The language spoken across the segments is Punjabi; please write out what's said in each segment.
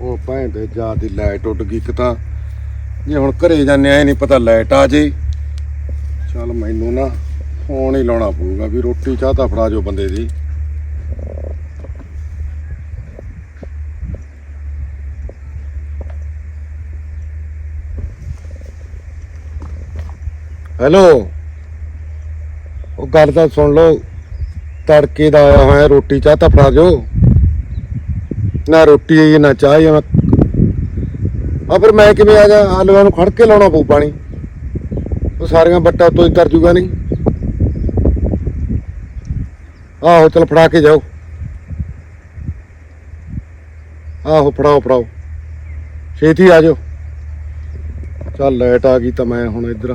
ਉਹ ਭੈਣ ਦੇ ਜਾ ਦੀ ਲਾਈਟ ਉੱਡ ਗਈ ਇੱਕ ਤਾਂ। ਜੇ ਹੁਣ ਘਰੇ ਜਾਂਦੇ ਆ ਨਹੀਂ ਪਤਾ ਲਾਈਟ ਆ ਜੇ। ਚੱਲ ਮੈਨੂੰ ਨਾ ਫੋਨ ਹੀ ਲਾਉਣਾ ਪਊਗਾ ਵੀ ਰੋਟੀ ਚਾਹ ਤਾਂ ਫੜਾ ਜੋ ਬੰਦੇ ਦੀ। ਹੈਲੋ। ਉਹ ਗੱਲ ਤਾਂ ਸੁਣ ਲਓ, ਤੜਕੇ ਦਾ ਆਇਆ ਹੋਇਆ ਰੋਟੀ ਚਾਹ ਤਾਂ ਫੜਾ ਜੋ ਨਾ ਰੋਟੀ ਆਈ, ਨਾ ਚਾਹ ਆਈ ਆ ਫਿਰ ਮੈਂ ਕਿਵੇਂ ਆ ਜਾ, ਆਲੂਆਂ ਨੂੰ ਖੜ ਕੇ ਲਾਉਣਾ ਪਊ ਪਾਣੀ। ਉਹ ਸਾਰੀਆਂ ਬੱਟਾ ਤੋਂ ਹੀ ਕਰ ਜੂਗਾ ਨਹੀਂ। ਆਹੋ, ਚਲ ਫੜਾ ਕੇ ਜਾਓ। ਆਹੋ, ਫੜਾਓ ਫੜਾਓ। ਛੇਤੀ ਆ ਜਾਓ। ਚੱਲ ਲਾਈਟ ਆ ਗਈ ਤਾਂ ਮੈਂ ਹੁਣ ਇੱਧਰ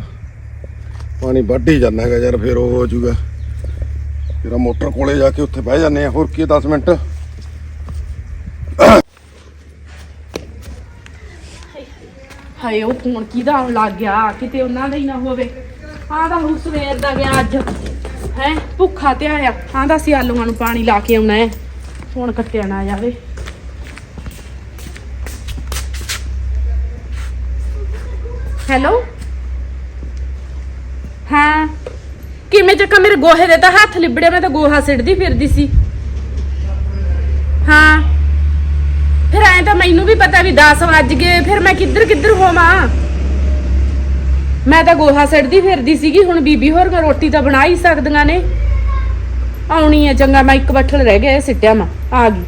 ਪਾਣੀ ਵੱਢ ਹੀ ਜਾਂਦਾ ਹੈਗਾ ਯਾਰ, ਫਿਰ ਉਹ ਹੋ ਜਾਊਗਾ ਤੇਰਾ ਮੋਟਰ ਕੋਲੇ ਜਾ ਕੇ ਉੱਥੇ ਬਹਿ ਜਾਂਦੇ ਆ, ਹੋਰ ਕੀ 10 ਮਿੰਟ। ਹਾਏ, ਉਹ ਫੋਨ ਕਿਹਦਾ ਆਉਣ ਲੱਗ ਗਿਆ? ਕਿਤੇ ਉਹਨਾਂ ਦਾ ਹੀ ਨਾ ਹੋਵੇ। ਆਹ ਤਾਂ ਹੁਣ ਸਵੇਰ ਦਾ ਗਿਆ ਅੱਜ। ਹੈ? ਭੁੱਖਾ ਤੇ ਆਇਆ। ਆਂਦਾ ਸੀ ਆਲੂਆਂ ਨੂੰ ਪਾਣੀ ਲਾ ਕੇ ਆਉਣਾ ਹੈ। ਫੋਨ ਕੱਟਿਆ ਨਾ ਜਾਵੇ। ਹੈਲੋ? ਹਾਂ। ਕਿਵੇਂ ਚੱਕਾ? ਮੇਰੇ ਗੋਹੇ ਦੇ ਤਾਂ ਹੱਥ ਲਿਬੜਿਆ। ਮੈਂ ਤਾਂ ਗੋਹਾ ਸਿੱਟਦੀ ਫਿਰਦੀ ਸੀ। ਹਾਂ। ਮੈਨੂੰ ਵੀ ਪਤਾ ਵੀ 10 ਵੱਜ ਗਏ, ਫਿਰ ਮੈਂ ਕਿੱਧਰ ਕਿੱਧਰ ਹੋਵਾਂ? ਮੈਂ ਤਾਂ ਗੋਹਾ ਸੜਦੀ ਫਿਰਦੀ ਸੀਗੀ, ਹੁਣ ਬੀਬੀ ਹੋਰ ਮੈਂ ਰੋਟੀ ਤਾਂ ਬਣਾ ਹੀ ਸਕਦੀਆਂ ਨੇ। ਆਉਣੀ ਹੈ ਚੰਗਾ, ਮੈਂ ਇੱਕ ਬੱਠਲ ਰਹਿ ਗਿਆ ਸਿੱਟਿਆ ਮੈਂ, ਆ ਗਈ।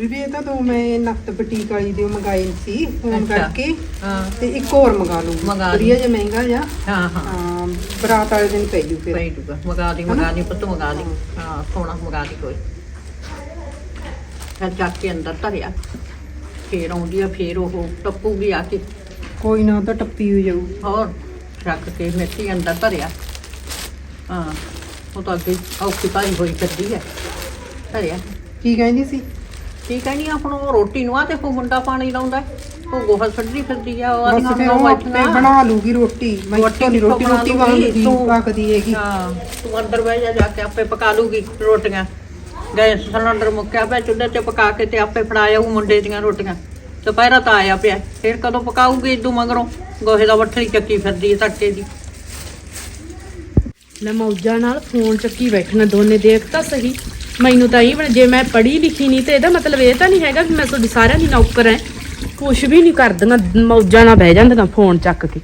ਬੀਬੀ ਇਹ ਤਾਂ ਤੂੰ ਮੈਂ ਨਕਤ ਬੁਟੀਕ ਵਾਲੀ ਦੀ ਮੰਗਾਈ ਸੀ ਫੋਨ ਅੱਛਾ। ਕਰਕੇ। ਹਾਂ। ਤੇ ਇੱਕ ਹੋਰ ਮੰਗਾ ਲੂ ਮੰਗਾ। ਵਧੀਆ ਜਿਹਾ ਮਹਿੰਗਾ ਜਿਹਾ। ਹਾਂ ਹਾਂ। ਹਾਂ ਬਰਾਤ ਵਾਲੇ ਦਿਨ ਪੈ ਜੂ ਫਿਰ। ਪਈ ਦੂਗਾ ਮਗਾ ਦੀ ਮਗਾ ਦੀ ਪੁੱਤ ਮਗਾ ਦੀ। ਹਾਂ। ਸੋਨਾ ਮਗਾ ਦੀ ਕੋਈ। ਫਿਰ ਜਾ ਕੇ ਅੰਦਰ ਧਰਿਆ। ਫੇਰ ਆਉਂਦੀ ਆ ਫੇਰ ਉਹ ਟੱਪੂਗੀ ਆ ਕੇ। ਕੋਈ ਨਾ ਉਹ ਤਾਂ ਟੱਪੀ ਹੋ ਜਾਊ। ਹੋਰ ਰੱਖ ਕੇ ਮਿੱਟੀ ਅੰਦਰ ਧਰਿਆ। ਹਾਂ ਉਹ ਤਾਂ ਅੱਗੇ ਔਖੀ ਭਾਰੀ ਹੋਈ ਫਿਰਦੀ ਹੈ ਧਰਿਆ। ਕੀ ਕਹਿੰਦੀ ਸੀ? ਕੀ ਕਹਿਣੀ ਆ ਹੁਣ ਉਹ ਰੋਟੀ ਨੂੰ ਆ ਤੇ ਉਹ ਮੁੰਡਾ ਪਾਣੀ ਲਾਉਂਦਾ ਉਹ ਗੋਹਾ ਛੱਡਦੀ ਫਿਰਦੀ ਆ ਉਹ ਬਸ ਆਦੀਆਂ ਫਿਰ ਨੂੰ ਉਹ ਬੈਠਣਾ ਆਪੇ ਬਣਾ ਲੂਗੀ ਰੋਟੀ। ਮੈਂ ਰੋਟੀ ਤਾਂ ਨਹੀਂ ਰੋਟੀ ਰੋਟੀ ਲੂਗੀ, ਵਾਂਗਦੀ ਤੂੰ- ਪੱਕਦੀ ਹੈਗੀ। ਹਾਂ ਤੂੰ ਅੰਦਰ ਬਹਿ ਜਾ ਜਾ ਕੇ ਆਪੇ ਪਕਾ ਲੂਗੀ ਰੋਟੀਆਂ। ਗੈਸ ਸਿਲੰਡਰ ਮੁੱਕਿਆ ਪਿਆ ਚੁੱਲ੍ਹੇ ਤੇ ਪਕਾ ਕੇ ਤੇ ਆਪੇ ਫੜਾਇਆ ਉਹ ਮੁੰਡੇ ਦੀਆਂ ਰੋਟੀਆਂ। ਦੁਪਹਿਰਾ ਤਾਂ ਆਇਆ ਪਿਆ। ਫਿਰ ਕਦੋਂ ਪਕਾਊਗੀ ਇਦੋਂ ਮਗਰੋਂ? ਗੋਹੇ ਦਾ ਵੱਠਲੀ ਚੱਕੀ ਫਿਰਦੀ ਹੈ ਤੜਕੇ ਦੀ। ਲੈ ਮੌਜਾਂ ਨਾਲ ਫੋਨ ਚੱਕੀ ਬੈਠਣਾ ਦੋਨੇ ਦੇਖ ਤਾਂ ਸਹੀ। ਮੈਨੂੰ ਤਾਂ ਇਹ ਬਣ ਜੇ ਮੈਂ ਪੜ੍ਹੀ ਲਿਖੀ ਨਹੀਂ ਤੇ ਇਹਦਾ ਮਤਲਬ ਇਹ ਤਾਂ ਨਹੀਂ ਹੈਗਾ ਕਿ ਮੈਂ ਤੁਹਾਡੀ ਸਾਰਿਆਂ ਦੀ ਨੌਕਰ ਐ ਕੁਛ ਵੀ ਨਹੀਂ ਕਰਦੀਆਂ, ਮੌਜਾਂ ਨਾਲ ਬਹਿ ਜਾਂਦੀਆਂ ਫੋਨ ਚੱਕ ਕੇ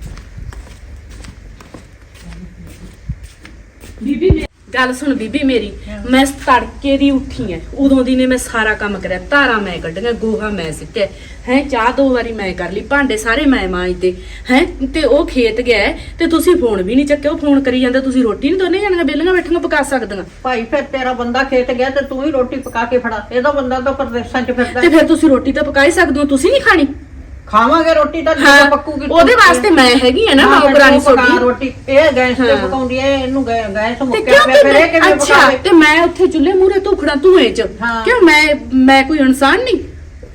ਬੀਬੀ ਮੇ- ਗੱਲ ਸੁਣ ਬੀਬੀ ਮੇਰੀ ਮੈਂ ਤੜਕੇ ਦੀ ਉੱਠੀ ਐ। ਉਦੋਂ ਦੀ ਨੇ ਮੈਂ ਸਾਰਾ ਕੰਮ ਕਰਿਆ। ਧਾਰਾਂ ਮੈਂ ਕੱਢੀਆਂ ਗੋਹਾ ਮੈਂ ਸਿੱਟਿਆ। ਹੈ ਚਾਹ ਦੋ ਵਾਰੀ ਮੈਂ ਕਰ ਲਈ। ਭਾਂਡੇ ਸਾਰੇ ਮੈਂ ਮਾਂਜਦੇ ਹੈ ਤੇ ਉਹ ਖੇਤ ਗਿਆ ਤੇ ਤੁਸੀਂ ਫੋਨ ਵੀ ਨਹੀਂ ਚੱਕਿਆ। ਉਹ ਫੋਨ ਕਰੀ ਜਾਂਦਾ ਤੁਸੀਂ ਰੋਟੀ ਨਹੀਂ ਦੋਨੇ ਜਾਣੀਆਂ ਬੇਲੀਆਂ ਬੈਠੀਆਂ ਪਕਾ ਸਕਦੀਆਂ। ਭਾਈ ਫਿਰ ਤੇਰਾ ਬੰਦਾ ਖੇਤ ਗਿਆ ਤੇ ਤੂੰ ਹੀ ਰੋਟੀ ਪਕਾ ਕੇ ਫੜਾ। ਇਹਦਾ ਬੰਦਾ ਤਾਂ ਪਰਦੇਸਾਂ 'ਚ ਫਿਰਦਾ। ਤੇ ਫਿਰ ਤੁਸੀਂ ਰੋਟੀ ਤਾਂ ਪਕਾ ਹੀ ਸਕਦੇ ਹੋ। ਤੁਸੀਂ ਨਹੀਂ ਖਾਣੀ? ਖਾਵਾਂਗੇ ਰੋਟੀ ਤਾਂ ਜਦੋਂ ਪੱਕੂਗੀ ਉਹਦੇ ਵਾਸਤੇ ਮੈਂ ਹੈਗੀ ਆ ਨਾ ਨੌਕਰਾਨੀ ਤੂੰ ਪਕਾ ਰੋਟੀ ਇਹ ਗੈਸ ਤੇ। ਪਕਾਉਂਦੀ ਐ ਇਹਨੂੰ ਗੈ- ਗੈਸ ਤੇ ਮੁੱਕਿਆ ਕਿਉਂ ਪਿਆ ਫਿਰ ਇਹ ਕਿਵੇਂ ਅੱਛਾ ਪਕਾਵੇ ਤੇ ਮੈਂ ਉੱਥੇ ਚੁੱਲ੍ਹੇ ਮੂਰੇ ਧੁਖੜਾ ਧੂਏ ਚ ਹਾਂ। ਕਿਉਂ ਮੈਂ ਮੈਂ ਕੋਈ ਇਨਸਾਨ ਨਹੀਂ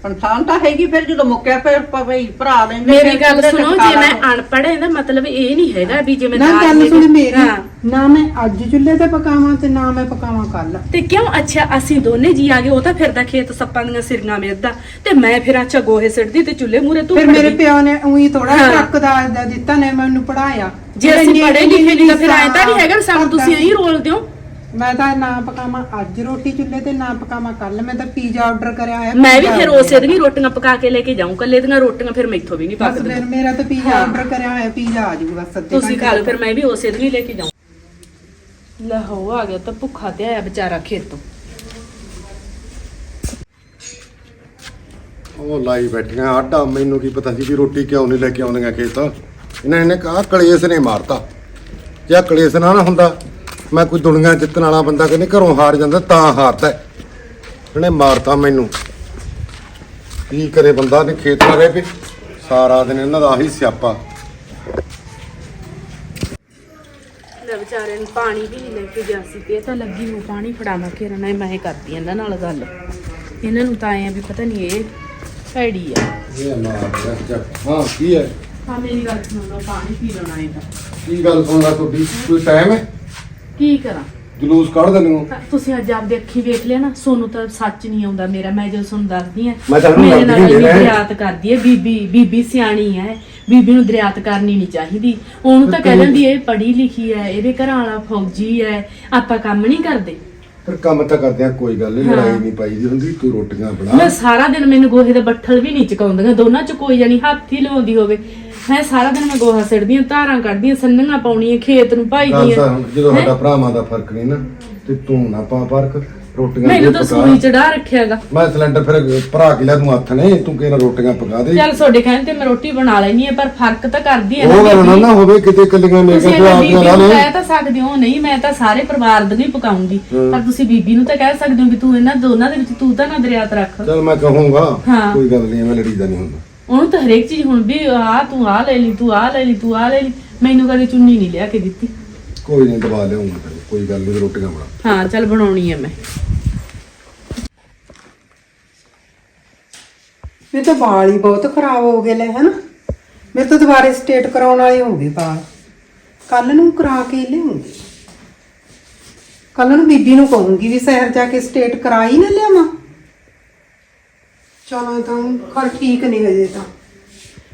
ਇਨਸਾਨ ਤਾਂ ਹੈਗੀ ਫਿਰ ਜਦੋਂ ਮੁੱਕਿਆ ਫਿਰ ਪਵੇ ਭਰਾ ਲੈਂਦੇ ਮੇਰੀ ਫਿਰ ਗੱਲ ਤੇ ਸੁਣੋ ਜੇ ਮੈਂ ਲਾ। ਅਨਪੜ੍ਹ ਹਾਂ ਮਤਲਬ ਇਹ ਨਹੀਂ ਹੈਗਾ ਵੀ ਜੇ ਮੈਂ ਨਾ ਗੱਲ ਸੁਣ ਮੇਰੀ ਹਾਂ। ਨਾ ਮੈਂ ਅੱਜ ਚੁੱਲ੍ਹੇ ਤੇ ਪਕਾਵਾਂ ਤੇ ਨਾ ਮੈਂ ਪਕਾਵਾਂ ਕੱਲ ਤੇ ਕਿਉਂ? ਅੱਛਾ ਅਸੀਂ ਦੋਨੇ ਜੀ ਆ ਗਏ ਉਹ ਤਾਂ ਫਿਰਦਾ ਖੇਤ ਸੱਪਾਂ ਦੀਆਂ ਸਿਰੀਆਂ ਮੇਰਦਾ ਤੇ ਮੈਂ ਫਿਰ ਅੱਛਾ ਗੋਹੇ ਸਿੱਟਦੀ ਤੇ ਚੁੱਲ੍ਹੇ ਮੂਰੇ ਧੂੜ ਫਿਰ ਮੇਰੇ ਪਿਓ ਨੇ ਉਹੀ ਥੋੜਾ ਹਾਂ। ਟਰੱਕ ਦਾ ਦਾ ਦਿੱਤਾ ਨੇ ਮੈਨੂੰ ਪੜਾਇਆ ਜੇ ਅਸੀਂ ਪੜ੍ਹੇ ਲਿਖੇ ਨਹੀਂ ਤਾਂ ਫਿਰ ਐਂ ਤਾਂ ਨਹੀਂ ਹੈਗਾ ਵੀ ਸਾਨੂੰ ਤੁਸੀਂ ਐਂ ਰੋਲਦੇ ਹੋ ਮੈਂ ਤਾਂ ਨਾ ਪਕਾਵਾਂ ਅੱਜ ਰੋਟੀ ਚੁੱਲ੍ਹੇ ਤੇ ਨਾ ਪਕਾਵਾਂ ਕੱਲ ਮੈਂ ਤਾਂ ਪੀਜ਼ਾ ਆਰਡਰ ਕਰਿਆ ਹੋਇਆ ਮੈਂ ਵੀ ਫਿਰ ਉਸੇ। ਦੀਆਂ ਰੋਟੀਆਂ ਪਕਾ ਕੇ ਲੈ ਕੇ ਜਾਊਂ ਕੱਲੇ ਦੀਆਂ ਰੋਟੀਆਂ ਫਿਰ ਮੈਥੋਂ ਵੀ ਨਹੀਂ ਬਸ ਪੱਕਦੀਆਂ ਫਿਰ ਮੇਰਾ ਤਾਂ ਪੀਜ਼ਾ। ਆਰਡਰ ਕਰਿਆ ਹੋਇਆ ਪੀਜ਼ਾ ਆ ਜਾਊਗਾ ਅੱਧੇ ਤੁਸੀਂ ਖਾ ਲਓ। ਫਿਰ ਮੈਂ ਵੀ ਉਸੇ ਦਿਨ ਹੀ ਲੈ ਕੇ ਜਾਊਂ ਲੈ ਹੋ ਆ ਗਿਆ ਤਾਂ ਭੁੱਖਾ ਤੇ ਆਇਆ ਵਿਚਾਰਾ ਖੇਤੋਂ ਉਹ ਲਾਈ ਬੈਠੀਆਂ ਆਡਾ ਮੈਨੂੰ ਕੀ ਪਤਾ ਸੀ ਵੀ ਰੋਟੀ ਕਿਉਂ ਨਹੀਂ ਲੈ ਕੇ ਆਉਂਦੀਆਂ ਖੇਤ ਇਹਨਾਂ ਨੇ ਕਹਾ ਕਲੇਸ਼ ਨੇ ਮਾਰਤਾ ਜੇ ਆਹ ਕਲੇਸ਼ ਨਾ ਨਾ ਹੁੰਦਾ ਮੈਂ ਕੋਈ ਦੁਨੀਆ ਜਿੱਤਣ ਵਾਲਾ ਬੰਦਾ ਕਹਿੰਦੇ ਘਰੋਂ ਹਾਰ ਜਾਂਦਾ ਤਾਂ ਹਾਰਦਾ। ਇਹਨੇ ਮਾਰਤਾ ਮੈਨੂੰ। ਕੀ ਕਰੇ ਬੰਦਾ? ਨੇ ਖੇਤ ਨਾ ਰਹੇ ਵੀ ਸਾਰਾ ਦਿਨ ਇਹਨਾਂ ਦਾ ਆਹੀ ਸਿਆਪਾ। ਲੈ ਵਿਚਾਰੇ ਨੂੰ ਪਾਣੀ ਵੀ ਨਹੀਂ ਲੈ ਕੇ ਗਿਆ ਸੀ ਤੇ ਇਹ ਤਾਂ ਲੱਗੀ ਨੂੰ ਪਾਣੀ ਫੜਾਵਾਂ ਕੇ ਰਹਿਣਾ ਮੈਂ ਕਰਦੀ ਇਹਨਾਂ ਨਾਲ ਗੱਲ। ਇਹਨਾਂ ਨੂੰ ਤਾਂ ਆਏ ਆ ਵੀ ਪਤਾ ਨਹੀਂ ਇਹ ਭੈੜੀ ਆ। ਇਹ ਨਾ ਹਾਂ ਕੀ ਹੈ? ਹਾਂ ਮੇਰੀ ਗੱਲ ਸੁਣ ਪਾਣੀ ਪੀ ਲੈਣਾ ਇਹਦਾ। ਕੀ ਗੱਲ ਸੁਣਦਾ ਤੁਹਾਡੀ? ਕੋਈ ਟਾਈਮ ਹੈ? ਕੀ ਕਰਾਂ? ਜਲੂਸ ਕੱਢ ਦਿੰਦੇ ਹੋ ਤੁਸੀਂ ਅੱਜ ਆਪਦੇ ਅੱਖੀ ਵੇਖ ਲਿਆ ਨਾ ਸੋਨੂੰ ਤਾਂ ਸੱਚ ਨਹੀਂ ਆਉਂਦਾ ਮੇਰਾ ਮੈਂ ਜਦੋਂ ਤੁਹਾਨੂੰ ਦੱਸਦੀ ਆ ਮੈਂ ਤਾਂ ਉਹਨੂੰ ਮੇਰੇ ਨਾਲ ਨਹੀਂ। ਦਰਿਆਤ ਕਰਦੀ ਹੈ ਬੀਬੀ ਬੀਬੀ ਸਿਆਣੀ ਹੈ ਬੀਬੀ ਨੂੰ ਦਰਿਆਤ ਕਰਨੀ ਨਹੀਂ ਚਾਹੀਦੀ। ਉਹਨੂੰ ਤਾਂ ਕਹਿ ਦਿੰਦੀ ਇਹ ਪੜ੍ਹੀ ਲਿਖੀ ਹੈ ਇਹਦੇ ਘਰਾਂ ਵਾਲਾ ਫੌਜੀ ਹੈ ਆਪਾਂ ਕੰਮ ਨਹੀਂ ਕਰਦੇ। ਪਰ ਕੰਮ ਤਾਂ ਕਰਦੇ ਆ ਕੋਈ ਗੱਲ ਨਹੀਂ। ਲੜਾਈ ਨਹੀਂ ਪਾਈਦੀ ਹੁੰਦੀ ਤੂੰ ਰੋਟੀਆਂ ਮੈਂ ਬਣਾ ਸਾਰਾ ਦਿਨ ਮੈਨੂੰ ਗੋਹੇ ਦਾ ਬੱਠਲ ਵੀ ਨਹੀਂ ਚਕਾਉਂਦੀਆਂ ਦੋਨਾਂ ਚ ਕੋਈ ਜਾਨੀ ਹੱਥ ਹੀ ਲਵਾਉਂਦੀ ਹੋਵੇ। ਹੈ ਸਾਰਾ ਦਿਨ ਮੈਂ ਗੋਹਾ ਸਿੜਦੀਆਂ ਧਾਰਾਂ ਕੱਢਦੀਆਂ ਸੰਨੀਆਂ ਪਾਉਣੀਆਂ ਖੇਤ ਨੂੰ ਤਾਂ ਹੁਣ ਜਦੋਂ? ਸਾਡਾ ਭਰਾਵਾਂ ਦਾ ਫ਼ਰਕ ਨਹੀਂ ਨਾ ਤੇ ਤੂੰ ਨਾ ਪਾ ਫ਼ਰਕ ਰੋਟੀਆਂ ਮੈਨੂੰ ਤੂੰ। ਸੂਈ ਚੜਾ ਰੱਖਿਆਗਾ ਮੈਂ ਸਿਲੰਡਰ ਫਿਰ ਭਰਾ ਕੇ ਲਿਆ ਤੂੰ ਹੱਥ ਨੇ ਤੂੰ ਕਿਹਨਾਂ ਰੋਟੀਆਂ ਪਕਾ ਦੇ ਚੱਲ ਤੁਹਾਡੇ ਕਹਿਣ ਤੇ ਮੈਂ ਰੋਟੀ ਬਣਾ ਲੈਣੀ ਹੈ ਪਰ ਫ਼ਰਕ ਤਾਂ ਕਰਦੀ ਹੈ ਉਹ ਗੱਲ ਨਾ ਹੋਵੇ ਕਿਤੇ ਕੱਲੀਆਂ ਮੇਰੇ ਤੁਸੀਂ ਕੋਲ ਇਹ ਆ ਬੀਬੀ ਕੇ ਲਾ ਨੂੰ ਲੈ ਕਹਿ ਤਾਂ ਸਕਦੇ ਹੋ ਨਹੀਂ ਮੈਂ ਤਾਂ ਸਾਰੇ ਪਰਿਵਾਰ ਦੇ ਹੀ ਪਕਾਉਂਗੀ। ਪਰ ਤੁਸੀਂ ਬੀਬੀ ਨੂੰ ਤਾਂ ਕਹਿ ਸਕਦੇ ਹੋ ਵੀ ਤੂੰ ਇਹਨਾਂ ਦੋਨਾਂ ਦੇ ਵਿੱਚ ਤੂੰ ਤਾਂ ਨਾ ਦਰਿਆਤ ਰੱਖ ਚਲ ਮੈਂ ਕਹੂੰਗਾ ਹਾਂ। ਕੋਈ ਗੱਲ ਨਹੀਂ ਮੈਂ ਲੜੀਦਾ ਨਹੀਂ ਹੁੰਦਾ ਉਹਨੂੰ ਤਾਂ ਹਰੇਕ ਚੀਜ਼ ਹੁਣ ਵੀ ਆ ਤੂੰ ਆ ਲੈ ਲਈ ਤੂੰ ਆ ਲੈ ਲਈ ਤੂੰ ਆ ਲੈ ਲਈ ਮੈਨੂੰ ਕਦੇ ਚੁੰਨੀ ਨਹੀਂ ਲਿਆ ਕੇ ਦਿੱਤੀ। ਕੋਈ ਨਹੀਂ ਦਬਾ ਲਿਆਉਂਗਾ ਤੈਨੂੰ ਕੋਈ ਗੱਲ ਨਹੀਂ ਰੋਟੀਆਂ ਬਣਾ। ਹਾਂ ਚੱਲ ਬਣਾਉਣੀ ਹੈ ਮੈਂ। ਮੇਰੇ ਤਾਂ ਵਾਲ ਹੀ ਬਹੁਤ ਖਰਾਬ ਹੋ ਗਏ ਲੈ ਹਨਾ? ਮੇਰੇ ਤਾਂ ਦੁਬਾਰੇ ਸਟੇਟ ਕਰਾਉਣ ਵਾਲੇ ਹੋ ਗਏ ਵਾਲ। ਕੱਲ ਨੂੰ ਕਰਾ ਕੇ ਲਿਆਉਂਗੀ। ਕੱਲ ਨੂੰ ਬੀਬੀ ਨੂੰ ਕਹੂੰਗੀ ਵੀ ਸ਼ਹਿਰ ਜਾ ਕੇ ਸਟੇਟ ਕਰਾ ਹੀ ਨਾ ਲਿਆਵਾਂ। ਚਲੋ ਤਾਂ ਖਰ ਠੀਕ ਨਹੀਂ ਹਜੇ ਤਾਂ।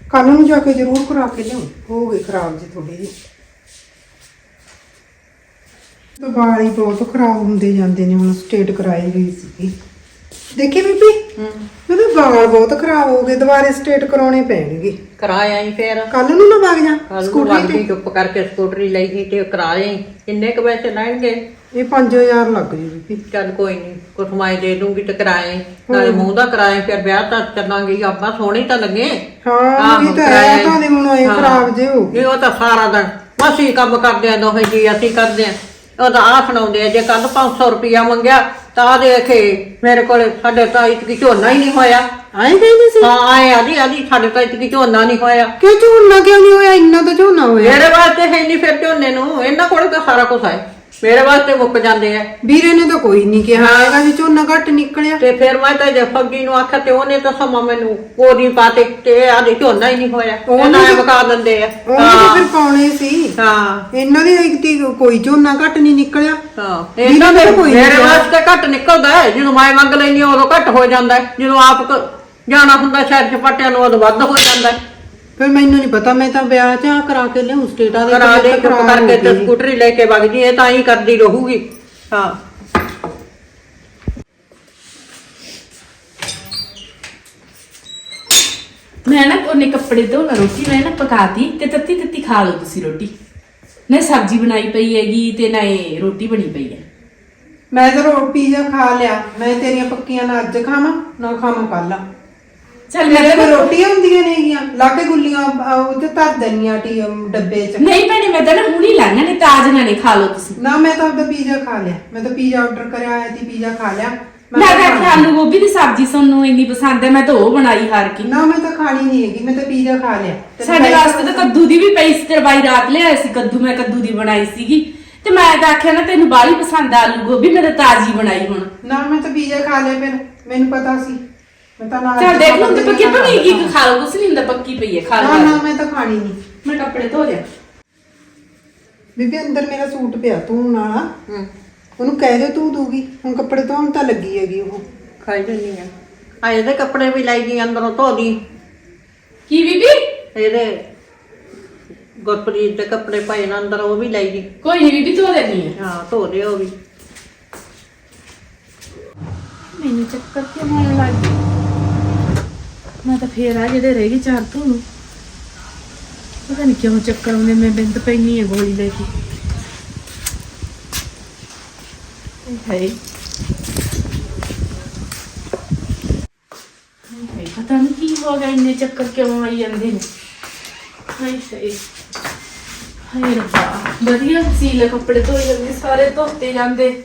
ਕੱਲ ਨੂੰ ਜਾ ਕੇ ਜ਼ਰੂਰ ਕਰਾ ਕੇ ਲਿਆਉਂ। ਹੋ ਗਏ ਖਰਾਬ ਜੀ ਥੋੜੇ ਵਾਲ ਹੀ ਬਹੁਤ ਖਰਾਬ ਹੁੰਦੇ ਜਾਂਦੇ ਨੇ ਹੁਣ ਸਟੇਟ ਕਰਾਈ ਗਈ ਸੀ ਦੇਖੀ ਬੀਬੀ? ਮੇਰੇ ਵਾਲ ਬਹੁਤ ਖਰਾਬ ਹੋ ਗਏ ਦੁਬਾਰੇ ਸਟੇਟ ਕਰਾਉਣੇ ਪੈਣਗੇ। ਕਰਾਇਆ ਹੀ ਫੇਰ। ਕੱਲ ਨੂੰ ਨਾ ਵਗ ਜਾ ਸਕੂਟਰੀ ਤੇ। ਚੁੱਪ ਕਰਕੇ ਸਕੂਟਰੀ ਲਈ ਗਈ ਤੇ ਕਰਾਏ ਕਿੰਨੇ ਕੁ ਪੈਸੇ ਲੈਣਗੇ? ਇਹ 5000 ਲੱਗ ਜੂ ਬੀਬੀ। ਚੱਲ ਕੋਈ ਨਹੀਂ ਕੁਸਮਾਈ ਦੇ ਦੂੰਗੀ ਤੇ ਕਰਾਏ ਨਾਲੇ ਮੂੰਹ ਦਾ ਕਰਾਏ ਫਿਰ ਵਿਆਹ ਤਾਂ ਚੱਲਾਂਗੇ ਆਪਾਂ ਸੋਹਣੀ ਤਾਂ ਲੱਗੇ। ਹਾਂ ਆਹੋ, ਇਹ ਤਾਂ ਹੈ। ਤਾਂ ਦੇ ਹੁਣ ਇਹ ਹਾਂ। ਖਰਾਬ ਜੇ ਹੋ ਨਹੀਂ ਉਹ ਤਾਂ ਸਾਰਾ ਦਿਨ ਅਸੀਂ ਕੰਮ ਕਰਦੇ ਆ ਦੋਹੇ ਜੀ ਅਸੀਂ ਕਰਦੇ ਆ। ਉਹ ਤਾਂ ਆ ਸੁਣਾਉਂਦੇ ਆ ਜੇ ਕੱਲ 500 ਰੁਪਇਆ ਮੰਗਿਆ ਤਾਂ ਆ ਦੇਖੇ ਮੇਰੇ ਕੋਲ ਸਾਡੇ ਤਾਂ ਇਤਕੀ ਝੋਨਾ ਹੀ ਨਹੀਂ ਹੋਇਆ। ਆਏ ਕਹਿੰਦੇ ਸੀ? ਹਾਂ ਆਏ ਆਦੀ ਆਦੀ ਸਾਡੇ ਤਾਂ ਇਤਕੀ ਝੋਨਾ ਨਹੀਂ ਹੋਇਆ। ਕਿ ਝੋਨਾ ਕਿਉਂ ਨਹੀਂ ਹੋਇਆ? ਇੰਨਾ ਤਾਂ ਝੋਨਾ ਹੋਇਆ। ਮੇਰੇ ਵਾਸਤੇ ਹੈ ਨਹੀਂ ਫਿਰ ਝੋਨੇ ਨੂੰ ਇਹਨਾਂ ਕੋਲ ਤਾਂ ਸਾਰਾ ਕੁਝ ਹੈ। ਮੇਰੇ ਵਾਸਤੇ ਮੁੱਕ ਜਾਂਦੇ ਆ। ਵੀਰੇ ਨੇ ਤਾਂ ਕੋਈ ਨਹੀਂ ਕਿਹਾ ਹੈਗਾ ਵੀ ਝੋਨਾ ਘੱਟ ਨਿਕਲਿਆ। ਤੇ ਫਿਰ ਮੈਂ ਤਾਂ ਜੇ ਫੱਗੀ ਨੂੰ ਆਖਿਆ ਤੇ ਉਹਨੇ ਤਾਂ ਸਮਾਂ ਮੈਨੂੰ ਕੋਦੀ ਪਾਤੇ ਤੇ ਆਦੇ ਝੋਨਾ ਹੀ ਨਹੀਂ ਹੋਇਆ। ਉਹਨੇ ਨੇ ਦਿੰਦੇ ਆ। ਉਹਨੇ ਫਿਰ ਪਾਉਣੇ ਸੀ। ਹਾਂ। ਇਹਨਾਂ ਦੀ ਇੱਕ ਕੋਈ ਝੋਨਾ ਘੱਟ ਨਹੀਂ ਨਿਕਲਿਆ। ਹਾਂ। ਇਹਨਾਂ ਦੇ ਮੇਰੇ। ਵਾਸਤੇ ਘੱਟ ਨਿਕਲਦਾ ਹੈ। ਜਦੋਂ ਮੈਂ ਮੰਗ ਲੈਣੀ ਉਦੋਂ ਘੱਟ ਹੋ ਜਾਂਦਾ ਜਦੋਂ ਆਪ ਜਾਣਾ ਹੁੰਦਾ ਸ਼ਹਿਰ ਚ ਪੱਟਿਆਂ ਨੂੰ ਉਦੋਂ ਵੱਧ ਹੋ ਜਾਂਦਾ ਫਿਰ ਮੈਨੂੰ ਨਹੀਂ ਪਤਾ ਮੈਂ ਤਾਂ ਵਿਆਹ ਚ ਆਹ ਕਰਾ ਕੇ ਲਿਆਉਂ ਸਟੇਟਾਂ ਦੇ ਕਰਾ ਦੇ ਚੁੱਪ ਕਰਕੇ ਤੇ। ਸਕੂਟਰੀ ਲੈ ਕੇ ਵਗ ਜੀ ਇਹ ਤਾਂ ਹੀ ਕਰਦੀ ਰਹੂਗੀ। ਹਾਂ। ਮੈਂ ਨਾ ਉਹਨੇ ਕੱਪੜੇ ਧੋਣਾ ਰੋਟੀ ਮੈਂ ਨਾ ਪਕਾਤੀ ਤੇ ਤੱਤੀ ਤੱਤੀ ਖਾ ਲਓ ਤੁਸੀਂ ਰੋਟੀ। ਨਾ ਸਬਜ਼ੀ ਬਣਾਈ ਪਈ ਹੈਗੀ ਤੇ ਨਾ ਇਹ ਰੋਟੀ ਬਣੀ ਪਈ ਹੈ। ਮੈਂ ਤਾਂ ਰੋ ਪੀਜ਼ਾ ਖਾ ਲਿਆ ਮੈਂ ਤੇਰੀਆਂ ਪੱਕੀਆਂ ਨਾ ਅੱਜ ਖਾਵਾਂ ਨਾ ਖਾਵਾਂ ਕੱਲ ਚੱਲ ਮੇਰੇ ਕੋਲ ਤਾਂ ਰੋਟੀਆਂ ਹੁੰਦੀਆਂ ਨੇਗੀਆਂ ਲਾ ਕੇ ਗੁੱਲੀਆਂ ਅਹ, ਉਹ ਤੇ ਧਰ ਦੇਣੀਆਂ ਟੀ ਅਮ, ਡੱਬੇ 'ਚ ਨਹੀਂ ਭੈਣੇ ਮੈਂ ਤਾਂ ਨਾ ਹੁਣੀ ਲਾਣਾ ਨੇ ਤਾਜ ਨਾ ਨੇ ਖਾ ਲਓ ਤੁਸੀਂ ਨਾ ਮੈਂ ਤਾਂ ਆਪਦਾ ਪੀਜ਼ਾ ਖਾ ਲਿਆ ਮੈਂ ਤਾਂ ਪੀਜ਼ਾ ਆਰਡਰ ਕਰਿਆ ਆਇਆ ਸੀ ਪੀਜ਼ਾ ਖਾ ਲਿਆ ਮੈਂ ਤਾਂ ਤਾਂ ਖਾਣਾ- ਆਲੂ ਗੋਭੀ ਦੀ ਸਬਜ਼ੀ ਸਾਨੂੰ ਇੰਨੀ ਪਸੰਦ ਹੈ ਮੈਂ ਤਾਂ ਉਹ ਬਣਾਈ ਹਾਰ ਕੀ ਨਾ ਮੈਂ ਤਾਂ ਖਾਣੀ ਨਹੀਂ ਹੈਗੀ ਮੈਂ ਤਾਂ ਪੀਜ਼ਾ ਖਾ ਲਿਆ ਤੇ ਸਾਡੇ ਵਾਸਤੇ ਤਾਂ ਕੱਦੂ ਦੀ ਵੀ ਪਈ ਸੀ ਤੇਰੇ ਬਾਈ ਰਾਤ ਲਿਆਇਆ ਸੀ ਕੱਦੂ ਮੈਂ ਕੱਦੂ ਦੀ ਬਣਾਈ ਸੀਗੀ ਤੇ ਮੈਂ ਤਾਂ ਆਖਿਆ ਨਾ ਤੈਨੂੰ ਬਾਹਲੀ ਪਸੰਦ ਆ ਆਲੂ ਗੋਭੀ ਮੈਂ ਤਾਂ ਤਾਜ਼ੀ ਬਣਾਈ ਹੁਣ ਨਾ ਮੈਂ ਤਾਂ ਪੀਜ਼ਾ ਖਾ ਲਿਆ ਫਿਰ ਮੈਨੂੰ ਪਤਾ ਸੀ ਮੈਂ ਤਾਂ ਨਾਲ ਚੱਲ ਦੇਖ ਲਓ ਤੇ ਪੱਕੀ ਬਣੇਗੀ ਕਿ ਖਾ ਲਓ ਕੁਛ ਨਹੀਂ ਹੁੰਦਾ ਪੱਕੀ ਪਈ ਹੈ ਖਾ ਨਾ ਨਾ ਲਓ ਮੈਂ ਤਾਂ ਖਾਣੀ ਨਹੀਂ। ਮੈਂ ਕੱਪੜੇ ਧੋ ਲਿਆ। ਬੀਬੀ ਅੰਦਰ ਮੇਰਾ ਸੂਟ ਪਿਆ ਧੋਣ ਵਾਲਾ ਹੂੰ। ਉਹਨੂੰ ਕਹਿ ਦੇ ਤੂੰ ਦੂਗੀ ਹੁਣ ਕੱਪੜੇ ਧੋਣ ਤਾਂ ਲੱਗੀ ਹੈਗੀ ਉਹ। ਖਾਈ ਜੰਨੀ ਆ। ਆ ਇਹਦੇ ਕੱਪੜੇ ਵੀ ਲਾਈ ਗਈ ਅੰਦਰੋਂ ਧੋ ਦੀ। ਕੀ ਬੀਬੀ? ਇਹਦੇ ਗੁਰਪ੍ਰੀਤ ਦੇ ਕੱਪੜੇ ਪਏ ਨੇ ਅੰਦਰ ਉਹ ਵੀ ਲਾਈ ਗਈ। ਕੋਈ ਨਹੀਂ ਬੀਬੀ ਧੋ ਦੇਣੀ ਹੈ ਹਾਂ ਧੋ ਉਹ ਵੀ। ਮੈਨੂੰ ਚੱਕਰ ਕਿਉਂ ਆਉਣ ਲੱਗ ਗਈ ਮੈਂ ਤਾਂ ਫੇਰ ਆ ਜਿਹੜੇ ਰਹਿ ਗਏ ਚਾਰ ਤੋਂ ਪਤਾ ਨਹੀਂ ਕਿਉਂ ਚੱਕਰ ਆਉਂਦੇ ਮੈਂ ਬਿੰਦ ਪੈਣੀ ਹੈ ਗੋਲੀ ਲੈ ਕੇ। ਹਾਏ। ਪਤਾ ਨਹੀਂ ਕੀ ਹੋ ਗਿਆ, ਇੰਨੇ ਚੱਕਰ ਕਿਉਂ ਆਈ ਜਾਂਦੇ ਨੇ। ਹਾਏ ਹਾਏ। ਹਾਏ ਰੱਬਾ, ਵਧੀਆ ਸੀਲੇ ਕੱਪੜੇ ਧੋਈ ਜਾਂਦੇ, ਸਾਰੇ ਧੋਤੇ ਜਾਂਦੇ।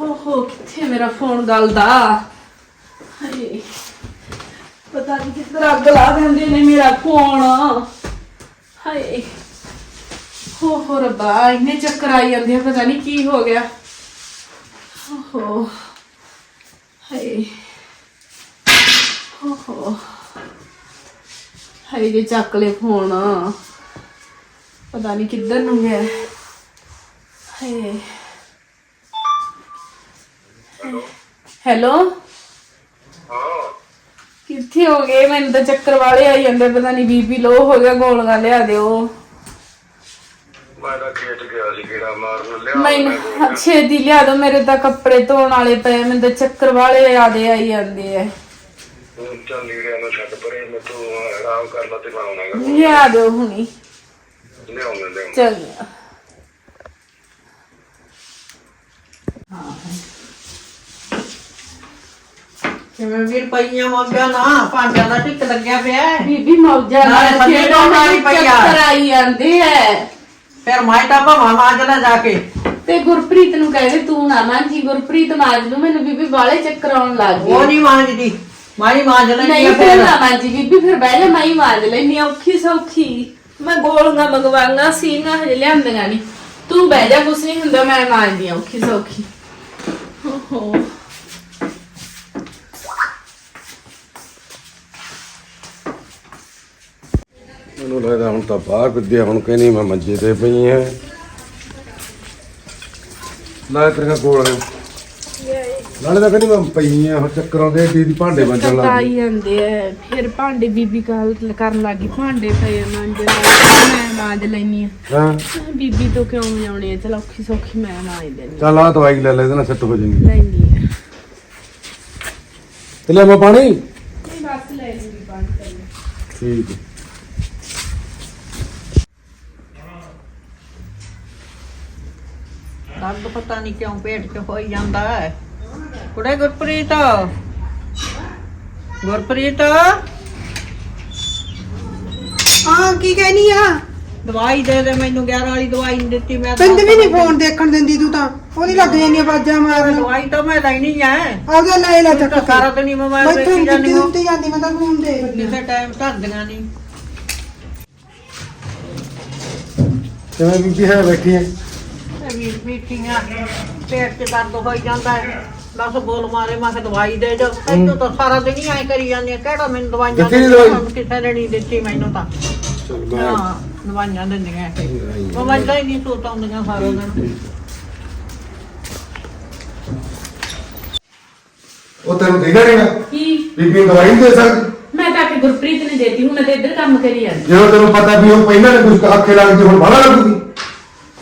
ਹੋ ਹੋ, ਕਿੱਥੇ ਮੇਰਾ ਫੋਨ ਗਲਦਾ? ਹਾਏ ਪਤਾ ਨਹੀਂ ਕਿਸ ਅੱਗ ਲਾ ਦਿੰਦੇ ਨੇ ਮੇਰਾ ਫੋਨ ਹਾਏ। ਹੋ ਹੋ ਰੱਬਾ, ਇੰਨੇ ਚੱਕਰ ਆਈ ਜਾਂਦੇ ਆ, ਪਤਾ ਨਹੀਂ ਕੀ ਹੋ ਗਿਆ। ਹੋ ਹਾਏ। ਹੋ ਹੋ। ਹਾਏ, ਜੇ ਚੱਕ ਲੈ ਫੋਨ। ਪਤਾ ਨਹੀਂ ਕਿੱਧਰ ਨੂੰ ਗਿਆ। ਹਾਏ। ਹੈਲੋ? ਕਿੱਥੇ ਹੋ ਗਏ? ਮੈਨੂੰ ਤਾਂ ਚੱਕਰ ਵਾਲੇ ਆਈ ਜਾਂਦੇ ਪਤਾ ਨਹੀਂ ਬੀਪੀ ਲੋ ਹੋ ਗਿਆ ਗੋਲੀਆਂ ਲਿਆ ਦਿਓ। ਮੈਂ ਤਾਂ ਖੇਤ ਗਿਆ ਸੀ ਕਿਹੜਾ ਮਾਰਨ ਲਿਆ ਮੈਨੂੰ ਛੇਤੀ ਲਿਆ ਦਿਓ ਮੇਰੇ ਤਾਂ ਕੱਪੜੇ ਧੋਣ ਵਾਲੇ ਪਏ ਮੈਨੂੰ ਤਾਂ ਚੱਕਰ ਵਾਲੇ ਆਦੇ ਆਈ ਜਾਂਦੇ ਹੁਣ ਚੱਲ ਲੀੜਿਆਂ ਨੂੰ ਛੱਡ ਪਰੇ ਮੈਂ ਤੂੰ ਆਰਾਮ ਕਰ ਲਾ ਤੇ ਮੈਂ ਆਉਣਾਗਾ ਲਿਆ ਦਿਓ ਹੁਣੀ। ਚੰਗਾ ਕਿਵੇਂ ਵੀਰ ਪਈਆਂ ਮੰਗਿਆ ਨਾ ਭਾਂਡਿਆਂ ਦਾ ਟਿੱਕ ਲੱਗਿਆ ਪਿਆ। ਹੈ। ਬੀਬੀ ਮੌਜਾ ਨਾਲੇ ਨਾਲ ਖੇਡਣ ਧੋਣ ਨਾਲ ਵਾਲੀ ਪਈ ਆ। ਜਾਂਦੇ ਐ। ਫਿਰ ਮੈਂ ਤਾਂ ਭਾਵਾਂ ਮਾਂਜ ਲੈ ਜਾ ਕੇ। ਤੇ ਗੁਰਪ੍ਰੀਤ ਨੂੰ ਕਹਿੰਦੇ ਤੂੰ ਨਾ ਮਾਂਜੀ ਗੁਰਪ੍ਰੀਤ ਮਾਂਜ ਲੂ ਮੈਨੂੰ ਬੀਬੀ ਵਾਲੇ ਚੱਕਰ ਆਉਣ ਲੱਗ ਉਹ ਗਏ ਨਹੀਂ ਮਾਂਜਦੀ ਮੈਂ ਹੀ ਮਾਂਜ ਲੈਂਦੀ ਨਹੀਂ ਆ ਫਿਰ ਫਿਰ। ਨਾ ਮਾਂਜੀ ਬੀਬੀ ਫਿਰ ਬਹਿ ਜਾ ਮੈਂ ਹੀ ਮਾਂਜ ਆਂ, ਔਖੀ ਸੌਖੀ। ਮੈਂ ਗੋਲੀਆਂ ਮੰਗਵਾਂਗਾ ਸੀਗਾ ਹਜੇ ਲਿਆਂਦੀਆਂ ਨਹੀਂ ਤੂੰ ਬਹਿ ਜਾ ਕੁਛ ਨਹੀਂ ਹੁੰਦਾ ਮੈਂ ਮਾਂਜਦੀ ਆਂ, ਔਖੀ ਸੌਖੀ। ਓਹੋ। ਮੈਨੂੰ ਲੱਗਦਾ ਹੁਣ ਤਾਂ ਬਾਹਰ ਵਿੱਦਿਆ ਹੁਣ ਕਹਿੰਦੀ ਮੈਂ ਮੰਜੇ ਤੇ ਪਈ ਐ ਨਾ ਤੇਰੀਆਂ ਕੋਲ ਨਾਲੇ ਤਾਂ ਕਹਿੰਦੀ ਮੈਂ ਪਈ ਐ ਹੁਣ ਚੱਕਰਾਂ ਦੇ ਦੀ ਭਾਂਡੇ ਵੱਜਣ ਲੱਗ ਆਈ ਗਏ ਜਾਂਦੇ ਐ ਫਿਰ ਭਾਂਡੇ ਬੀਬੀ ਕਾਲ ਕਰਨ ਲੱਗੀ ਭਾਂਡੇ ਪਏ ਆ ਵਾਲੇ, ਮੈਂ ਮਾਂਜ ਲੈਨੀ ਆ। ਹਾਂ। ਬੀਬੀ ਤੋਂ ਕਿਉਂ ਵਜਾਉਣੀ ਆ? ਚਲ ਔਖੀ ਸੌਖੀ ਮੈਂ ਮਾਂਜ ਲੈਨੀ ਚੱਲ ਆ ਦਵਾਈ ਲੈ ਲੈ ਇਹਦੇ ਨਾਲ ਸੈੱਟ ਹੋ ਜਾਏਗੀ। ਲੈਨੀ ਆ। ਤੇ ਲੈ ਮੈਂ ਪਾਣੀ? ਨਹੀਂ ਬਸ ਲੈ ਲੂੰਗੀ ਪਾਣੀ ਪਹਿਲੇ। ਠੀਕ ਹੈ ਦਰਦ ਪਤਾ ਨਹੀਂ ਕਿਉਂ ਪੇਟ 'ਚ ਹੋਈ ਜਾਂਦਾ ਹੈ। ਕੁੜੇ ਗੁਰਪ੍ਰੀਤ ਗੁਰਪ੍ਰੀਤ। ਹਾਂ ਕੀ ਕਹਿਨੀ ਆ? ਦਵਾਈ ਦੇ ਦੇ ਮੈਨੂੰ 11 ਵਾਲੀ ਦਵਾਈ ਨਹੀਂ ਦਿੱਤੀ ਮੈਂ ਤਾਂ- ਤੈਨੂੰ ਵੀ ਨਹੀਂ ਫੋਨ ਦੇਖਣ ਦਿੰਦੀ ਤੂੰ ਤਾਂ। ਉਹਦੀ ਲੱਗ ਜਾਂਦੀ ਆਵਾਜ਼ਾਂ ਮਾਰਨ। ਦਵਾਈ ਤਾਂ ਮੈਂ ਲੈਣੀ ਹੈ ਆਪਦਾ ਲੈ ਲੈ ਚੱਕ ਸਾਰਾ ਦਿਨ ਹੀ ਮੋਬਾਈਲ ਮੈਂ ਦੇਖੀ ਤੂੰ ਜਾਂਦੀ ਹੋ। ਮੈਂ ਤਾਂ ਫੋਨ ਦੇ ਕਿਸੇ ਟਾਈਮ ਧਰਦੀਆਂ ਨਹੀਂ ਕਿਵੇਂ ਬੀਬੀ ਹੈ ਬੈਠੀ ਐ ਵੀ ਮੀਟਿੰਗਾਂ ਪੇਟ 'ਚ ਦਰਦ ਹੋਈ ਜਾਂਦਾ ਹੈ। ਦਸ ਬੋਲ ਮਾਰੇ ਮੈਂ ਕਿਹਾ ਦਵਾਈ ਦੇ ਜਾ ਤੈਨੂੰ ਤਾਂ ਸਾਰਾ ਦਿਨ ਹੀ ਐ ਕਰੀ ਜਾਂਦੀ ਹੈ। ਕਿਹੜਾ ਮੈਨੂੰ ਦਵਾਈਆਂ ਦਿੱਤੀ ਨੀ? ਕਿਸੇ ਨੇ ਨਹੀਂ ਦਿੱਤੀ ਮੈਨੂੰ ਤਾਂ। ਚਲ ਮੈਂ ਹਾਂ ਦਵਾਈਆਂ ਦਿੰਦੀਆਂ ਇਹ। ਮੋਬਾਈਲਾਂ ਹੀ ਨਹੀਂ ਸੋਤ ਆਉਂਦੀਆਂ ਸਾਰਾ ਦਿਨ। ਉਹ ਤੈਨੂੰ ਦੇਗਾ ਨਹੀਂਗਾ ਕੀ? ਬੀਬੀ ਨੂੰ ਦਵਾਈ ਨਹੀਂ ਦੇ ਸਕਦੀ? ਮੈਂ ਤਾਂ ਕਿ ਗੁਰਪ੍ਰੀਤ ਨੇ ਦੇਤੀ ਹੁਣ ਮੈਂ ਤੇ ਇੱਧਰ ਕੰਮ ਕਰੀ ਜਾਂਦੀ। ਜਦੋਂ ਤੈਨੂੰ ਪਤਾ ਵੀ ਉਹ ਪਹਿਲਾਂ ਨੇ ਕੁਝ ਆਖੇ ਲੱਗਦੀ ਹੁਣ ਬਾਹਲਾ ਲੱਗੂਗੀ।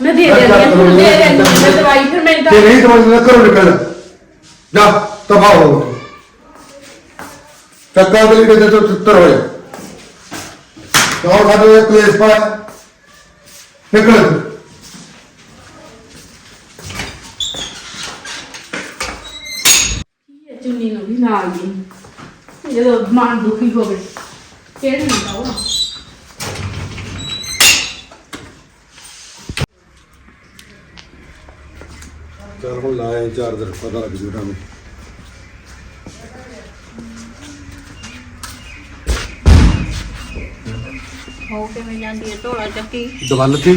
ਮੈਂ ਦੇ ਦਿੰਦੀ ਹਾਂ ਹੁਣ ਦੇ ਦਿੰਦੀ ਮੈਂ ਦਵਾਈ ਫਿਰ ਮੈਂ ਤਾਂ ਤੇ ਨਹੀਂ ਨਿਕਲ। ਜਾ ਤਬਾਹ ਹੋ। ਗਲੀ ਦੇ ਤੋਂ ਚੁੱਤਰ ਹੋ ਜਾ ਕੌਣ ਖਾਦੇ ਇਹ ਕਲੇਸ਼ ਪਾ। ਨਿਕਲ। ਤੂੰ। ਚੁੰਨੀ ਨੂੰ ਵੀ ਨਾਲ ਦੀ? ਜਦੋਂ ਮਨ ਦੁਖੀ ਹੋਵੇ ਕਿਹੜੀ ਹੁੰਦਾ ਉਹ ਚੱਲ ਹੁਣ ਲਾਏ ਚਾਰ ਦਿਨ ਪਤਾ ਲੱਗ ਜੂਗਾ ਮੈਨੂੰ ਹੋ ਕਿਵੇਂ ਜਾਂਦੀ ਹੈ ਢੋਲਾ ਚੱਕੀ। ਦਵਲ ਤੇ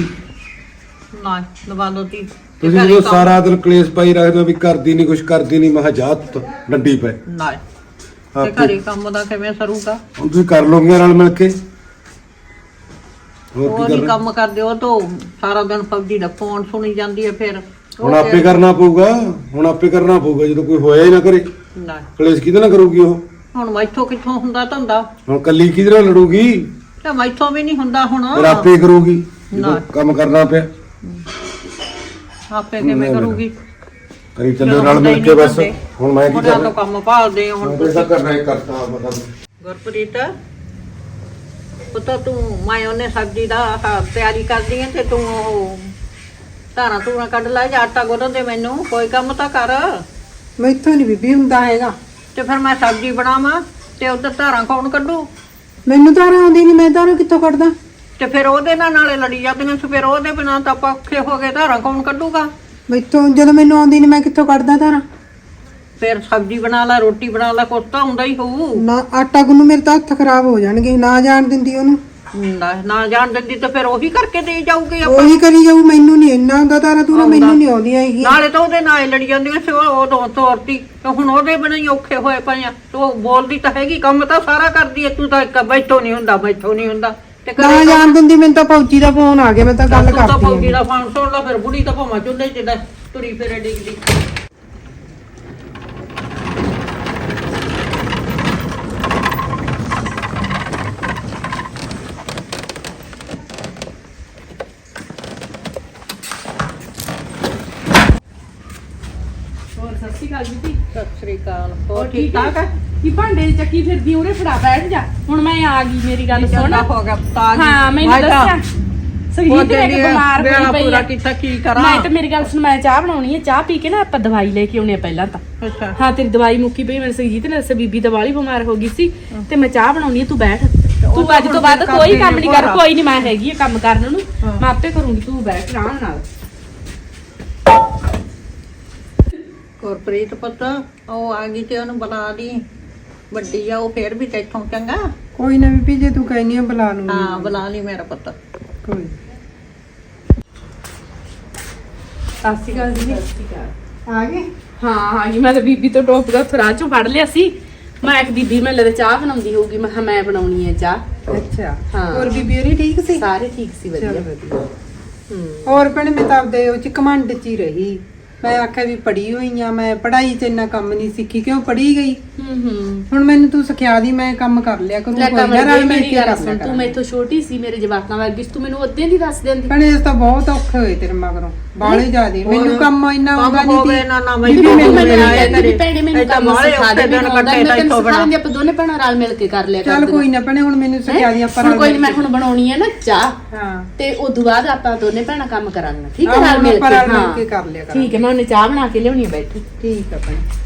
ਨਾ ਦਵਾਲੋ ਤੀ ਤੁਸੀਂ ਜਦੋਂ ਸਾਰਾ ਦਿਨ ਕਲੇਸ਼ ਪਾਈ ਰੱਖਦੇ ਹੋ ਵੀ ਕਰਦੀ ਨਹੀਂ ਕੁਝ ਕਰਦੀ ਨਹੀਂ ਮੈਂ ਕਿਹਾ ਜਾ ਤੂੰ ਡੰਡੀ ਪੈ। ਨਾ। ਤੇ ਆਪੇ- ਘਰੇ ਕੰਮ ਦਾ ਕਿਵੇਂ ਸਰੂਗਾ? ਹੁਣ ਤੁਸੀਂ ਕਰ ਲੋਗੇ ਨਾਲ ਮਿਲ ਕੇ। ਹੋਰ ਉਹ ਕੀ ਨਹੀਂ ਕਰਨਾ? ਕੰਮ ਕਰਦੇ ਉਹ ਤੋਂ ਸਾਰਾ ਦਿਨ ਫੌਜੀ ਦਾ ਫੋਨ ਸੁਣੀ ਜਾਂਦੀ ਹੈ ਫਿਰ। ਹੁਣ ਆਪੇ ਕਰਨਾ ਪਊਗਾ ਹੁਣ ਆਪੇ ਕਰਨਾ ਪਊਗਾ ਜਦੋਂ ਕੋਈ ਹੋਇਆ ਹੀ ਨਾ ਕਰੇ। ਨਾ। ਕਲੇਸ਼ ਕਿਹਦੇ ਨਾਲ ਕਰੂਗੀ ਉਹ? ਹੁਣ ਮੈਥੋਂ ਕਿੱਥੋਂ ਹੁੰਦਾ ਧੰਦਾ? ਹੁਣ ਕੱਲੀ ਕਿਹਦੇ ਨਾਲ ਲੜੂਗੀ? ਤੇ ਮੈਥੋਂ ਵੀ ਨਹੀਂ ਹੁੰਦਾ ਹੁਣ। ਫਿਰ ਆਪੇ ਕਰੂਗੀ ਜਦੋਂ। ਕੰਮ ਕਰਨਾ ਪਿਆ। ਆਪੇ ਕਿਵੇਂ। ਕਰੂਗੀ? ਕਰੀ ਚੱਲੋ ਨਾਲ ਮਿਲ ਕੇ ਬਸ। ਹੁਣ ਮੈਂ ਕੀ ਉਹਨਾਂ ਤੋਂ ਕਰਨਾ ਕੰਮ ਭਾਲਦੇ ਹੁਣ ਹੁਣ ਤਾਂ ਕਰਨਾ ਹੀ ਕਰਤਾ ਮਤਲਬ ਗੁਰਪ੍ਰੀਤ ਪੁੱਤ ਤੂੰ ਮੈਂ ਉਹਨੇ ਸਬਜ਼ੀ ਦਾ ਤਿਆਰੀ ਕਰਦੀ ਹੈ ਤੇ ਤੂੰ ਉਹ ਧਾਰਾਂ ਧੂਰਾਂ ਕੱਢ ਲੈ ਜਾਂ ਆਟਾ ਗੁੰਨ ਦੇ ਮੈਨੂੰ ਕੋਈ ਕੰਮ ਤਾਂ ਕਰ। ਮੈਥੋਂ ਨਹੀਂ ਬੀਬੀ ਹੁੰਦਾ ਹੈਗਾ। ਤੇ ਫਿਰ ਮੈਂ ਸਬਜ਼ੀ ਬਣਾਵਾਂ ਤੇ ਉਧਰ ਧਾਰਾਂ ਕੌਣ ਕੱਢੂ? ਮੈਨੂੰ ਤਾਂ ਆਉਂਦੀ ਨਹੀਂ ਮੈਂ ਉਹਨੂੰ ਕਿੱਥੋਂ ਕੱਢਦਾ? ਤੇ ਫਿਰ ਉਹਦੇ ਨਾਲ ਨਾਲੇ ਲੜੀ ਜਾਂਦੀਆਂ ਸੀ ਫਿਰ ਉਹਦੇ ਬਿਨਾਂ ਤਾਂ ਆਪਾਂ ਔਖੇ ਹੋ ਗਏ ਧਾਰਾਂ ਕੌਣ ਕੱਢੂਗਾ? ਮੈਥੋਂ ਜਦੋਂ ਮੈਨੂੰ ਆਉਂਦੀ ਨਹੀਂ ਮੈਂ ਕਿੱਥੋਂ ਕੱਢਦਾ ਤਾਰਾ ਫਿਰ ਸਬਜ਼ੀ ਬਣਾ ਲੈ ਰੋਟੀ ਬਣਾ ਲੈ ਕੁਛ ਤਾਂ ਹੁੰਦਾ ਹੀ ਹੋਊ। ਨਾ ਆਟਾ ਗੁੰਨੂ ਮੇਰੇ ਤਾਂ ਹੱਥ ਖਰਾਬ ਹੋ ਜਾਣਗੇ ਨਾ ਜਾਣ ਦਿੰਦੀ ਉਹਨੂੰ। ਨਾ ਨਾ ਜਾਣ ਦਿੰਦੀ ਤਾਂ ਫਿਰ ਉਹੀ ਕਰਕੇ ਦੇ ਜਾਊਗੀ ਆਪਾਂ। ਉਹੀ ਕਰੀ ਜਾਊ ਮੈਨੂੰ ਨਹੀਂ ਇੰਨਾ ਆਉਂਦਾ ਤਾਰਾ ਤੂੰ ਮੈਨੂੰ ਨਹੀਂ ਆਉਂਦੀ ਹੈਗੀ ਨਾਲੇ ਤਾਂ ਉਹਦੇ ਨਾਲ ਹੀ ਲੜੀ ਜਾਂਦੀਆਂ ਸੀ ਉਹ ਉਦੋਂ ਤੋਰਤੀ ਤੇ ਹੁਣ ਉਹਦੇ ਬਿਨਾਂ ਹੀ ਔਖੇ ਹੋਏ ਪਏ ਆ। ਤੇ ਬੋਲਦੀ ਤਾਂ ਹੈਗੀ ਕੰਮ ਤਾਂ ਸਾਰਾ ਕਰਦੀ ਐ ਤੂੰ ਤਾਂ ਇੱਕ ਬੈਠੋ ਨਹੀਂ ਹੁੰਦਾ ਬੈਠੋ ਨਹੀਂ ਹੁੰਦਾ। ਤੇ ਨਾ ਕਰੇ ਜਾਣ ਦਿੰਦੀ ਮੈਨੂੰ ਤਾਂ ਫੌਜੀ ਦਾ ਫੋਨ ਆ ਗਿਆ ਮੈਂ ਤਾਂ ਗੱਲ ਤੂੰ ਤਾਂ ਕਰਦੀ ਫੌਜੀ ਹਾਂ ਦਾ ਫਾਨ ਸੁਣ ਲਾ ਫਿਰ ਬੁੜੀ ਤਾਂ ਭਾਵੇਂ ਚੁੱਲ੍ਹੇ 'ਚ ਦਾ ਤੁਰੀ ਫਿਰੇ ਡਿੱਗਦੀ ਹੋਰ ਸਤਿ ਸ਼੍ਰੀ ਅਕਾਲ ਬੀਬੀ। ਸਤਿ ਸ੍ਰੀ ਅਕਾਲ ਹੋਰ ਹੋਰ ਠੀਕ ਠਾਕ? ਹੈ ਕੀ ਭਾਂਡੇ ਦੀ ਚੱਕੀ ਫਿਰਦੀ ਉਰੇ ਫੜਾ ਬੈਠ ਜਾ। ਹੁਣ ਮੈਂ ਆ ਗਈ ਮੇਰੀ ਗੱਲ ਸੁਣ। ਚੰਗਾ ਹੋ ਗਿਆ? ਤਾਂ ਹਾਂ ਮੈਨੂੰ ਦੱਸਿਆ। ਸੁਖਜੀਤ ਨੇ ਇੱਕ ਬਿਮਾਰ ਵੇਲਾ ਹੋਈ ਪਈ ਪੂਰਾ ਹੈ ਕੀਤਾ ਕੀ ਕਰਾਂ? ਮੈਂ ਤੇ ਮੇਰੀ ਗੱਲ ਸੁਣ ਮੈਂ ਚਾਹ ਬਣਾਉਣੀ ਹੈ ਚਾਹ ਪੀ ਕੇ ਨਾ ਆਪਾਂ ਦਵਾਈ ਲੈ ਕੇ ਆਉਣੇ ਆ ਪਹਿਲਾਂ ਤਾਂ। ਅੱਛਾ। ਹਾਂ ਤੇਰੀ ਦਵਾਈ ਮੁੱਕੀ ਪਈ ਮੇਰੇ ਸੁਖਜੀਤ ਨੇ ਦੱਸਿਆ ਬੀਬੀ ਦਵਾਲੀ ਬਿਮਾਰ ਹੋ ਗਈ ਸੀ। ਤੇ ਮੈਂ ਚਾਹ ਬਣਾਉਣੀ ਹੈ ਤੂੰ ਬੈਠ। ਤੂੰ ਅੱਜ ਤੋਂ ਬਾਅਦ ਕੋਈ ਕੰਮ ਨਹੀਂ ਕਰ ਕੋਈ ਨਹੀਂ ਮੈਂ ਹੈਗੀ ਆ ਕੰਮ ਕਰਨ ਨੂੰ। ਮੈਂ ਆਪੇ ਕਰੂੰਗੀ ਤੂੰ ਬੈਠ ਆਰਾਮ ਨਾਲ। ਗੁਰਪ੍ਰੀਤ ਪੁੱਤ ਉਹ ਆ ਗਈ ਤੇ ਉਹਨੂੰ ਬੁਲਾ ਲਈ। ਵੱਡੀ ਆ ਉਹ ਫੇਰ ਵੀ ਤੇਥੋਂ ਚੰਗਾ। ਕੋਈ ਨਾ ਬੀਬੀ ਜੇ ਤੂੰ ਕਹਿਨੀ ਆ ਬੁਲਾ ਲੂੰਗੀ। ਹਾਂ ਬੁਲਾ ਲਈ ਮੇਰਾ ਪੁੱਤ। ਕੋਈ ਸਤਿ ਸ਼੍ਰੀ ਅਕਾਲ ਜੀ। ਆ ਗਏ? ਹਾਂ ਹਾਂ ਜੀ ਮੈਂ ਤਾਂ ਬੀਬੀ ਤੋਂ ਟੋਪ ਦਾ ਥਰਾ ਚੋਂ ਫੜ ਲਿਆ ਸੀ। ਮੈਂ ਇੱਕ ਬੀਬੀ ਮੈਂ ਲੱਗਦਾ ਚਾਹ ਬਣਾਉਂਦੀ ਹੋਊਗੀ। ਮੈਂ ਕਿਹਾ ਮੈਂ ਬਣਾਉਣੀ ਹੈ ਚਾਹ। ਅੱਛਾ। ਹਾਂ। ਹੋਰ ਬੀਬੀ ਹੋਰੀ ਠੀਕ ਸੀ? ਸਾਰੇ ਠੀਕ ਸੀ ਵਧੀਆ। ਹੂੰ। ਹੋਰ ਭੈਣੇ ਮੈਂ ਤਾਂ ਆਪਦੇ ਉਹ ਚ ਕਮੰਡ ਚ ਹੀ ਰਹੀ। ਮੈਂ ਆਖਿਆ ਵੀ ਪੜ੍ਹੀ ਹੋਈ ਆ, ਮੈਂ ਪੜ੍ਹਾਈ ਚ ਇੰਨਾ ਕੰਮ ਨਹੀਂ ਸਿੱਖੀ, ਕਿਉਂ ਪੜ੍ਹੀ ਗਈ? ਹੂੰ ਹੂੰ ਹੁਣ ਮੈਨੂੰ ਤੂੰ ਸਿਖਿਆ ਦੀ ਮੈਂ ਕੰਮ ਕਰ ਲਿਆ ਕਰੂੰ ਲੈ ਕੋਈ ਨਾ ਕਮਲ ਰਲ ਜੀ ਮਿਲ ਮੇਰੀ ਕੇ ਗੱਲ ਕਰ ਸੁਣ ਲਿਆ ਤੂੰ ਕਰਾਂਗੇ। ਮੈਥੋਂ ਛੋਟੀ ਸੀ ਮੇਰੇ ਜਵਾਕਾਂ ਵਰਗੀ ਸੀ, ਤੂੰ ਮੈਨੂੰ ਉਦੋਂ ਦੀ ਦੱਸ ਦਿੰਦੀ। ਭੈਣੇ ਇਸ ਤਾਂ ਬਹੁਤ ਔਖੇ ਹੋਏ ਤੇਰੇ ਮਗਰੋਂ ਬਾਲੇ ਜ਼ਿਆਦੇ। ਮੈਨੂੰ ਕੰਮ ਇੰਨਾ ਆਉਂਦਾ ਨਹੀਂ ਹੋਵੇ ਸੀ। ਨਾ ਨਾ ਬੀਬੀ ਮੈਨੂੰ ਮੈਨੂੰ ਮੈਨੂੰ ਆਇਆ ਕਹਿੰਦੀ ਵੀ ਭੈਣੇ ਮੈਨੂੰ ਕੰਮ ਸਿਖਾ ਦੇ ਮੈਨੂੰ ਆਉਂਦਾ ਕੱਟੇ ਮੈਂ ਤੈਨੂੰ ਸਿਖਾ ਦਿੰਦੀ ਆਪਾਂ ਦੋਨੇ ਭੈਣਾਂ ਰਲ ਮਿਲ ਕੇ ਕਰ ਲਿਆ ਚੱਲ ਕਰਦੇ ਕੋਈ ਨਾ ਭੈਣੇ ਹੁਣ ਮੈਨੂੰ ਸਿਖਿਆ ਦੀ ਆਪਾਂ ਹੁਣ ਕੋਈ ਨੀ, ਮੈਂ। ਹੁਣ ਬਣਾਉਣੀ ਹੈ ਨਾ ਚਾਹ ਹਾਂ। ਤੇ ਉਦੋਂ ਬਾਅਦ ਆਪਾਂ ਦੋਨੇ ਭੈਣਾਂ ਕੰਮ ਕਰਾਂਗੇ। ਠੀਕ ਹੈ ਰਲ ਮਿਲ ਕੇ ਹਾਂ। ਕਰ ਲਿਆ ਕਰਾਂਗੇ। ਠੀਕ ਹੈ ਮੈਂ ਉਹਨੇ ਚਾਹ ਬਣਾ ਕੇ ਲਿਆਉਣੀ ਹੈ ਬੈਠੀ। ਠੀਕ ਆ ਭੈਣੇ।